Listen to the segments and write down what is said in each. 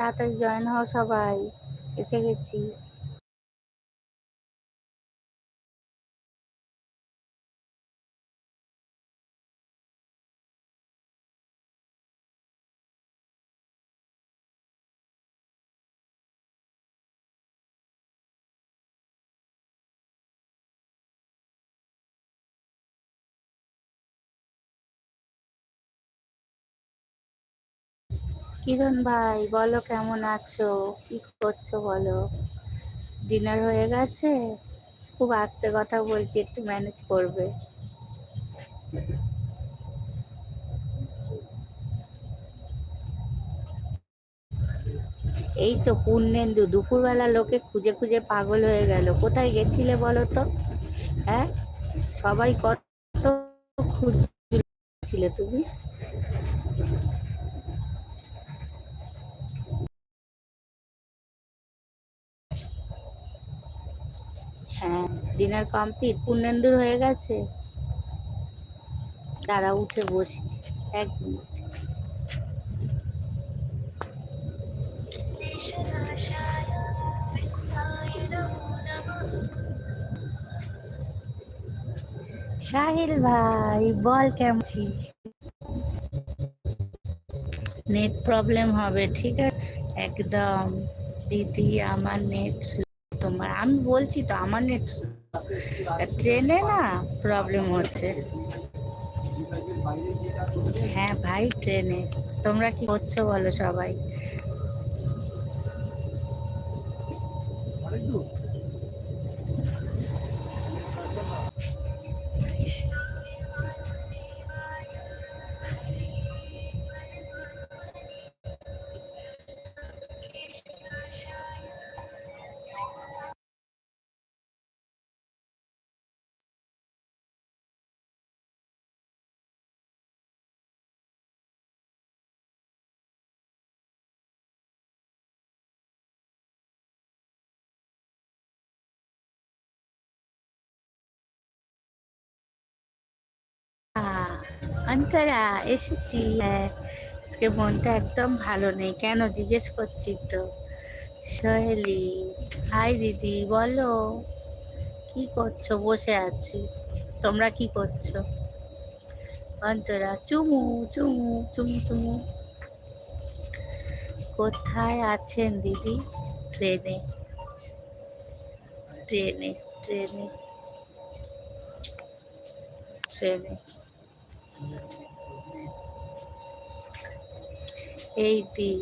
তাড়াতাড়ি জয়েন হও সবাই। এসে গেছি। কিরণ ভাই, বলো কেমন আছো? কি করছ বলো? ডিনার হয়ে গেছে? খুব আস্তে কথা বলছি, একটু ম্যানেজ করবে। এই তো পূর্ণেন্দু, দুপুরবেলা লোকে খুঁজে খুঁজে পাগল হয়ে গেল। কোথায় গেছিলে বলো তো? হ্যাঁ? সবাই কত খুঁজছিলে তুমি? ডিনার কমপ্লিট পূর্ণেন্দুর হয়ে গেছে? তারা উঠে বসি। এক মিনিট সাহিল ভাই বল কেমন আছিস? নেট প্রবলেম হবে ঠিক আছে? একদম দিদি আমার নেট তোমার। আমি বলছি তো, আমার নেট ট্রেনে না প্রবলেম হচ্ছে। হ্যাঁ ভাই ট্রেনে তোমরা কি করছ বলো সবাই? অন্তরা, এসেছি। হ্যাঁ আজকে মনটা একদম ভালো নেই। কেন জিজ্ঞেস করছি তো? সহেলি, হাই দিদি, বলো, কি করছ? বসে আছি। তোমরা কি করছ? অন্তরা, চুমু চুমু চুমু চুমু। কোথায় আছেন দিদি? ট্রেনে। ট্রেনে ট্রেনে। ট্রেনে। এই দি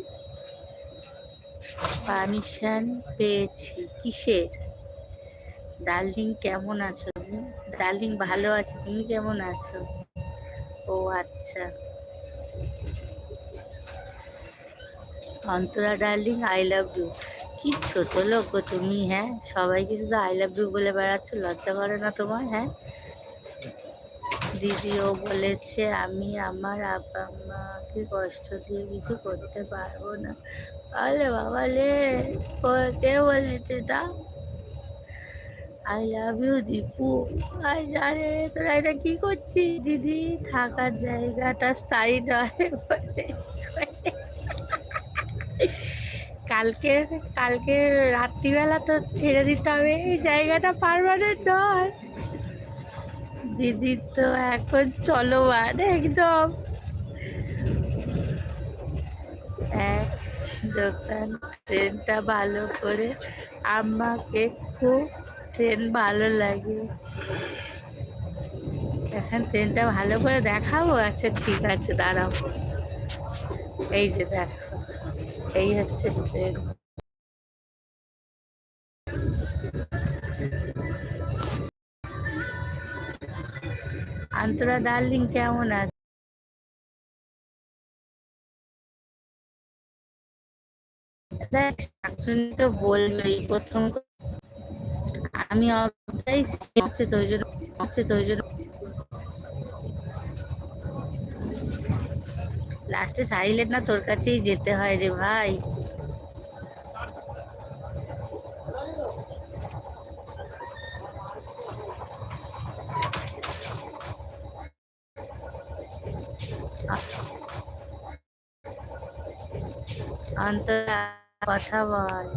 পারমিশন পেয়েছি। কিসের? ডার্লিং কেমন আছো? ডার্লিং ভালো আছে, তুমি কেমন আছো? ও আচ্ছা। Antara darling I love you কি ছোট লোক তুমি হ্যাঁ? সবাইকে শুধু আই লাভ ইউ বলে বেড়াচ্ছ, লজ্জা করে না তোমার হ্যাঁ? দিদিও বলেছে, আমি আমার আব্বা মাকে কষ্ট দিয়ে কিছু করতে পারব না। আলে বাবা লে, কে বলেছে তা? I love you Dipu. I জানে তোরা এটা কি করছিস? দিদি, থাকার জায়গাটা স্থায়ী নয় কালকে কালকে রাত্রিবেলা তো ছেড়ে দিতে হবে। এই জায়গাটা পারমানেন্ট নয়। দিদি তো এখন চলমান, একদম। এক দোকান ট্রেনটা ভালো করে আমাকে খুব ট্রেন ভালো লাগে। এখন ট্রেনটা ভালো করে দেখাবো? আচ্ছা ঠিক আছে দাঁড়াবো এই যে দেখো, এই হচ্ছে ট্রেন। আন্তরা ডার্লিং কেমন আছে? তো বলবেই, প্রথম আমি হচ্ছে লাস্টে সাইলেন্ট না, তোর কাছেই যেতে হয় রে ভাই। অন্তরা কথা বল।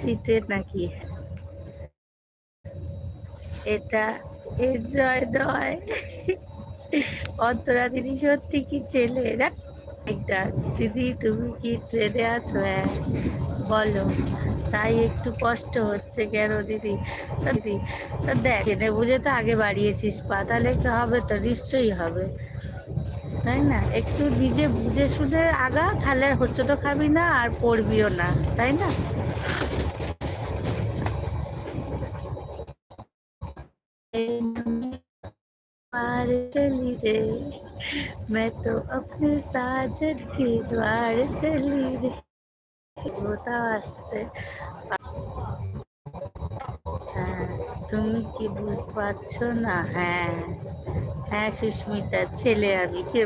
সিটের নাকি? এটা এর জয় নয় অন্তরা, তিনি সত্যি কি ছেলে? দেখ। একটা, দিদি, তুমি কি ট্রেনে আছো? হ্যাঁ। বলো। তাই একটু কষ্ট হচ্ছে কেন দিদি? তা দিদি, তা দেখ এনে বুঝে তো আগে বাড়িয়েছিস, পা তাহলে হবে তো, নিশ্চয়ই হবে। তাই না? একটু নিজে বুঝে শুনে আগা, তাহলে হচ্ছে খাবি না আর পড়বিও না, তাই না? আর চলি রে मैं तो अपने साजन के द्वार चली रे জোতা আসছে হ্যাঁ তুমি কি বুঝতে পারছো না হ্যাঁ হ্যাঁ সুস্মিতা ছেলে আমি কে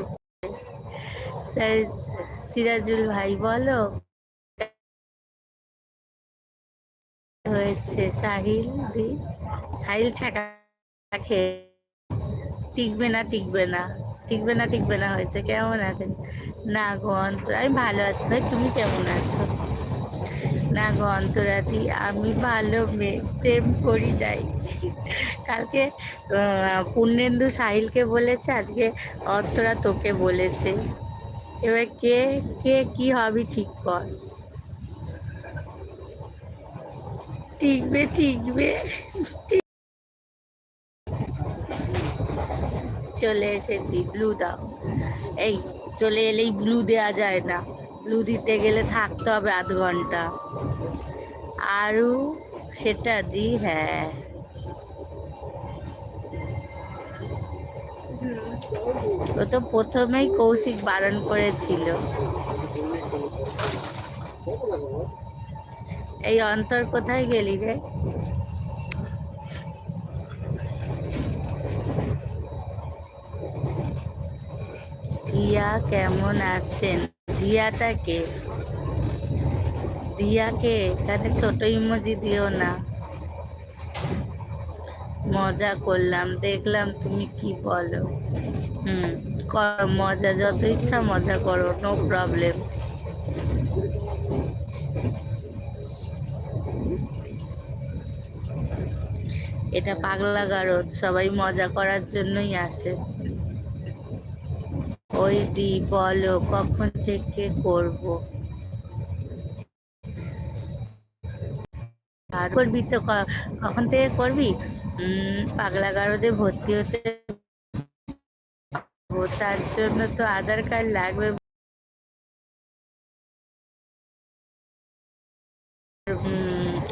স্যার সিরাজুল ভাই বলো হয়েছে সাহিল দি সাহিল ছাকা খেয়ে টিকবে না টিকবে না টিকবে না টিকবে না হয়েছে, কেমন আছেন? না গো আমি ভালো আছি। ভাই, তুমি কেমন আছো? না গো অন্তরাদি আমি ভালো মেয়ে, প্রেম করি যাই কালকে পূর্ণেন্দু সাহিলকে বলেছে, আজকে অন্তরা তোকে বলেছে। এবার কে কে কি হবে ঠিক কর। টিকবে টিকবে। চলে এসেছি ব্লু দাও। এই, চলে এলেই ব্লু দেওয়া যায় না। ব্লু দিতে গেলে থাকতে হবে আধ ঘণ্টা। আরও সেটা দি হ্যাঁ। ও তো প্রথমেই কৌশিক বারণ করেছিল। এই অন্তর কোথায় গেলি রে? দিয়া কেমন আছেন? দিয়াটাকে দিয়াকে এখানে ছোট ইমোজি দিও না। মজা করলাম, দেখলাম তুমি কি বলো। হুম, করো, মজা, যত ইচ্ছা মজা করো নো প্রবলেম এটা পাগলা গারদ সবাই মজা করার জন্যই আসে। ওই দি বলো কখন থেকে করব? করবি তো কখন থেকে করবি? উম, পাগলা গারদে ভর্তি হতে তার জন্য তো আধার কার্ড লাগবে।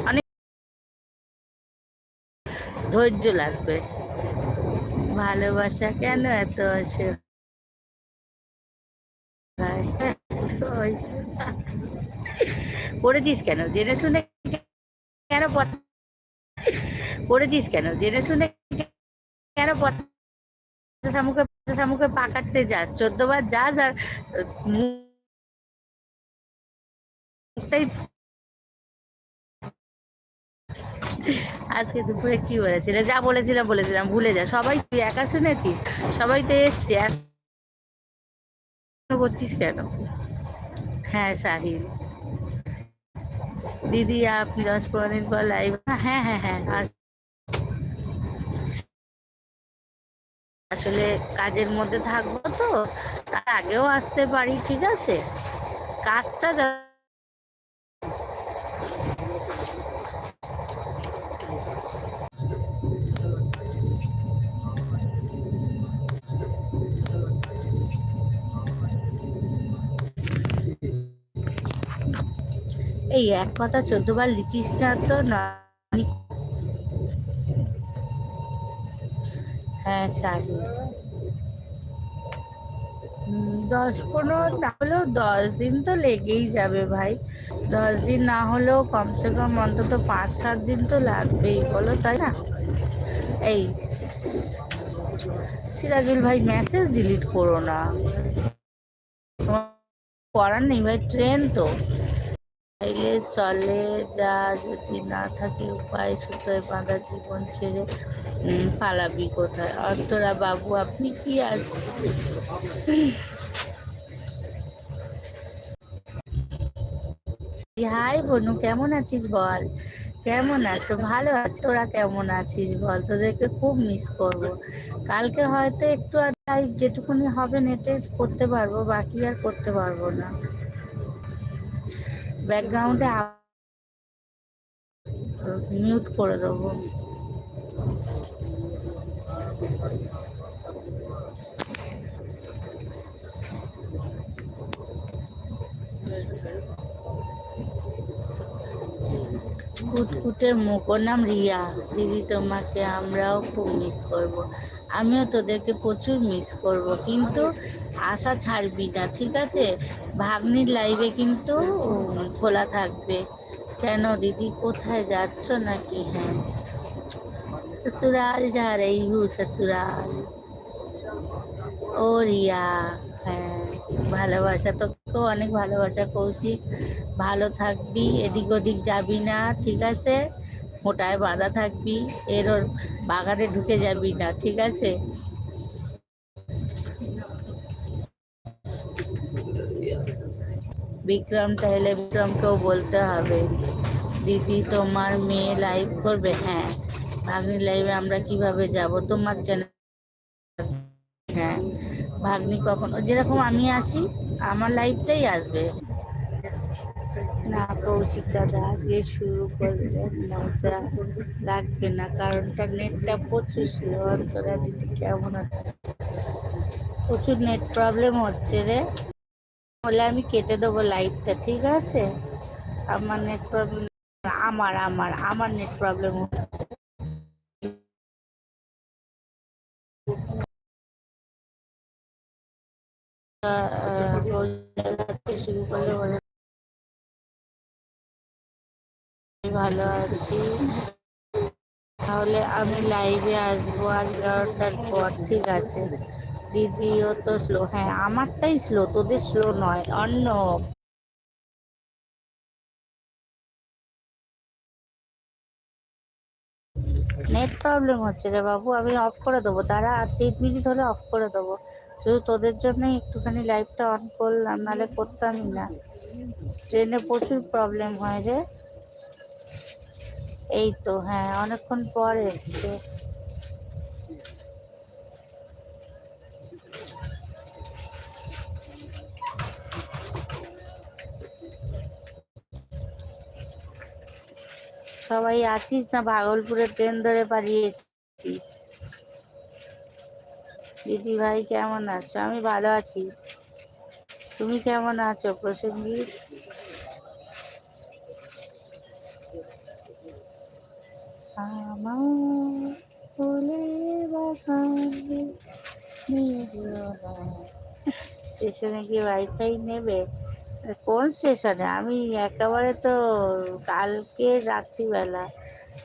অনেক ধৈর্য লাগবে। ভালোবাসা কেন এত আসে? পড়েছিস কেন? জেনে শুনে কেন পড়- পড়েছিস কেন? জেনে শুনে কেন শামুকে শামুকে পাকাতে যাস? চোদ্দ বার যাস আর আজকে দুপুরে কি বলেছিলে? যা বলেছিলাম বলেছিলাম। ভুলে যা। সবাই তুই একা শুনেছিস? সবাই তো এসছে। করছিস কেন? হ্যাঁ শাহিল দিদি আপনি দশ পনেরো দিন পর লাইভ হ্যাঁ হ্যাঁ হ্যাঁ আস- আসলে কাজের মধ্যে থাকব তো তার আগেও আসতে পারি ঠিক আছে? কাজটা এই এক কথা চোদ্দবার লিখিস না তো, না হ্যাঁ শাড়ি দশ পনেরো না হলেও দশ দিন তো লেগেই যাবে ভাই। দশ দিন না হলেও কমসে কম অন্তত পাঁচ, সাত দিন তো লাগবেই, বলো, তাই না? এই সিরাজুল ভাই মেসেজ ডিলিট করো না। করার নেই ভাই ট্রেন তো। চাইলে চলে যা, যদি না থাকে উপায় সুতোয় বাঁধা জীবন ছেড়ে পালাবি কোথায়? অন্তরা বাবু, আপনি কি আছেন হাই বনু, কেমন আছিস বল? কেমন আছো? ভালো আছো। তোরা কেমন আছিস বল? তোদেরকে খুব মিস করব। কালকে হয়তো একটু আর লাইভ যেটুকুনি হবে নেটে করতে পারব, বাকি আর করতে পারব না। ব্যাকগ্রাউন্ডে মিউট করে দেবো কুটকুটের মুখ নাম রিয়া দিদি তোমাকে আমরাও খুব মিস করব। আমিও তোদেরকে প্রচুর মিস করব কিন্তু আশা ছাড়বি না ঠিক আছে ভাগ্নির লাইভে কিন্তু উম, খোলা থাকবে কেন দিদি কোথায় যাচ্ছ নাকি হ্যাঁ ससुराल जा रही हूँ ससुराल ও রিয়া হ্যাঁ ভালোবাসা তোকেও অনেক ভালোবাসা কৌশিক ভালো থাকবি এদিক ওদিক যাবি না ঠিক আছে মোটায় বাঁধা থাকবি, এর ওর বাগানে ঢুকে যাবি না, ঠিক আছে? বিক্রম তাহলে বিক্রমকেও বলতে হবে, দিদি, তোমার মেয়ে লাইভ করবে? হ্যাঁ ভাগ্নি লাইভে আমরা কীভাবে যাব? তোমার চ্যানেল হ্যাঁ ভাগ্নি কখনো যেরকম আমি আসি, আমার লাইফটাই আসবে। না কৌশিক দাদা, আজকে শুরু করলে মজা লাগবে না, কারণটা নেটটা প্রচুর স্লো অন্তরা দিদি কেমন প্রচুর নেট প্রবলেম হচ্ছে রে। বলে আমি কেটে দেবো লাইভটা ঠিক আছে? আমার নেট প্রবলেম আমার আমার আমার নেট প্রবলেম হচ্ছে। শুরু করলে ভালো আছি। তাহলে আমি লাইভে আসব আজ এগারোটার পর, ঠিক আছে? দিদিও তো স্লো হ্যাঁ আমারটাই স্লো তোদের স্লো নয়, অন্য। নেট প্রবলেম হচ্ছে রে বাবু, আমি অফ করে দেবো। তারা আর তিন মিনিট হলে অফ করে দেবো। শুধু তোদের জন্যই একটুখানি লাইভটা অন করলাম, নাহলে করতামই না। ট্রেনে প্রচুর প্রবলেম হয় রে। এই তো হ্যাঁ অনেকক্ষণ পর এসছে। সবাই আছিস না? ভাগলপুরে ট্রেন ধরে পালিয়েছিস। দিদি ভাই কেমন আছো? আমি ভালো আছি। তুমি কেমন আছো, প্রসেনজিৎ? আমার স্টেশনে কি ওয়াইফাই নেবে? কোন স্টেশনে? আমি একেবারে তো কালকে রাত্রিবেলা।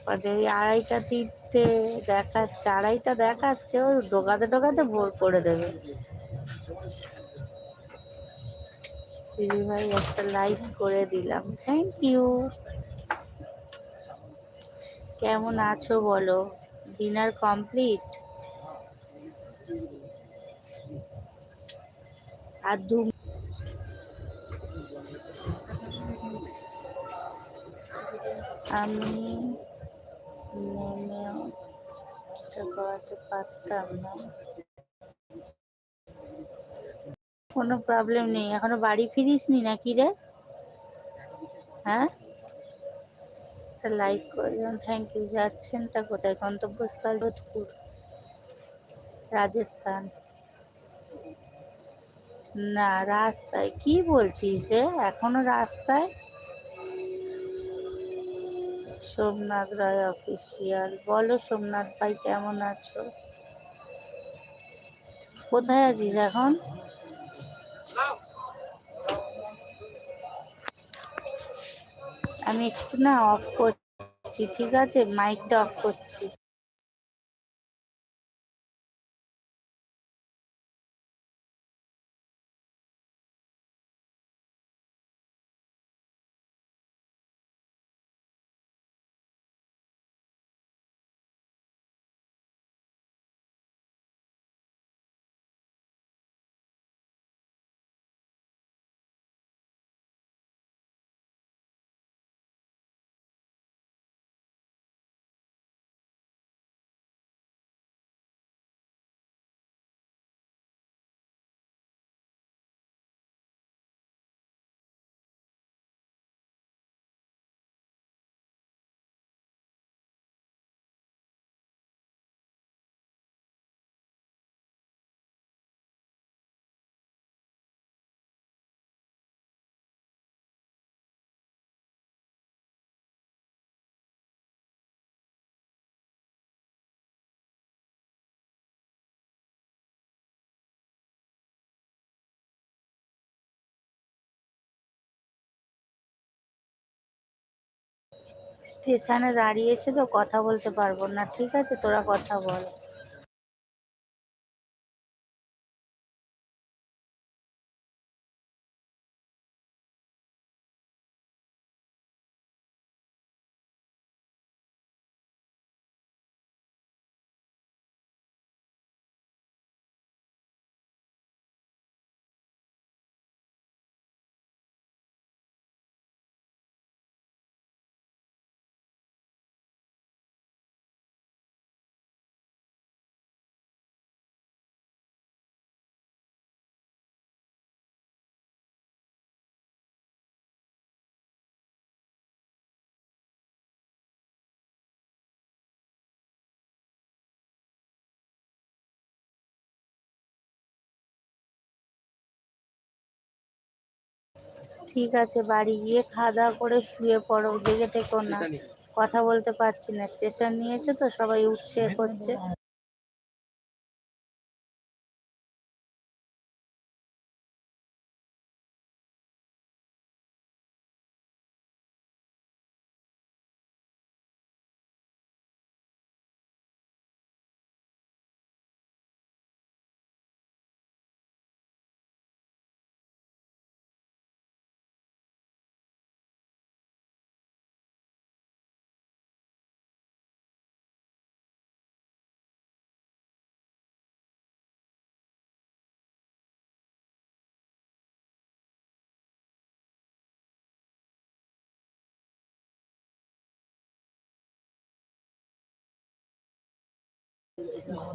ওই আড়াইটা, তিনটে দেখাচ্ছে, আড়াইটা দেখাচ্ছে ও ঢোকাতে ঢোকাতে ভোর করে দেবে। দিদি ভাই একটা লাইক করে দিলাম। থ্যাংক ইউ কেমন আছো বলো? ডিনার কমপ্লিট আর দু আমি নেমেও করাতে পারতাম না। কোনো প্রবলেম নেই। এখনও বাড়ি ফিরিসনি নাকি রে? হ্যাঁ? লাইক করে করলাম থ্যাংক ইউ যাচ্ছেনটা কোথায়? গন্তব্যস্থল যোধপুর। রাজস্থান। না, রাস্তায়। কি বলছিস রে? এখনও রাস্তায়? সোমনাথ রায় অফিসিয়াল বলো সোমনাথ ভাই কেমন আছো? কোথায় আছিস এখন? আমি একটু না অফ করছি ঠিক আছে? মাইকটা অফ করছি। স্টেশনে দাঁড়িয়েছে তো কথা বলতে পারব না। ঠিক আছে তোরা কথা বল। ঠিক আছে বাড়ি গিয়ে খাওয়া দাওয়া করে শুয়ে পড়ো জেগে থেকো না। কথা বলতে পারছি না। স্টেশন নিয়েছে তো সবাই উঠছে করছে।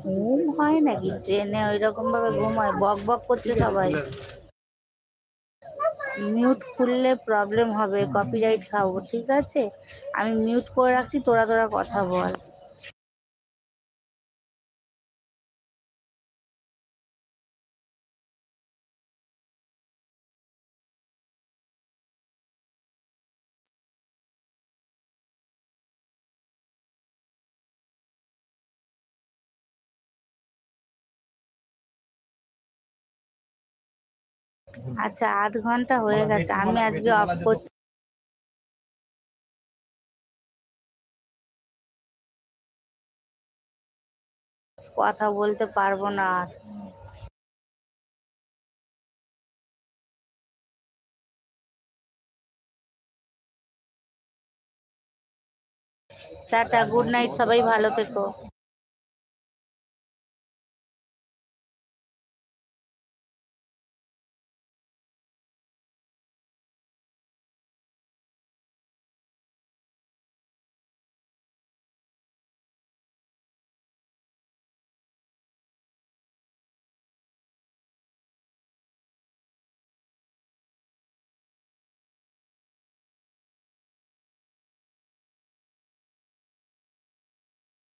ঘুম হয় নাকি? ট্রেনে ওই রকম ভাবে ঘুম হয়? বক বক করছে সবাই। মিউট খুললে প্রবলেম হবে। কপিরাইট খাব, ঠিক আছে? আমি মিউট করে রাখছি, তোরা তোরা কথা বল। আচ্ছা আধ ঘণ্টা হয়ে গেছে। আমি আজকে অফ করছি। কথা বলতে পারব না আর। টাটা গুড নাইট সবাই ভালো থেকো।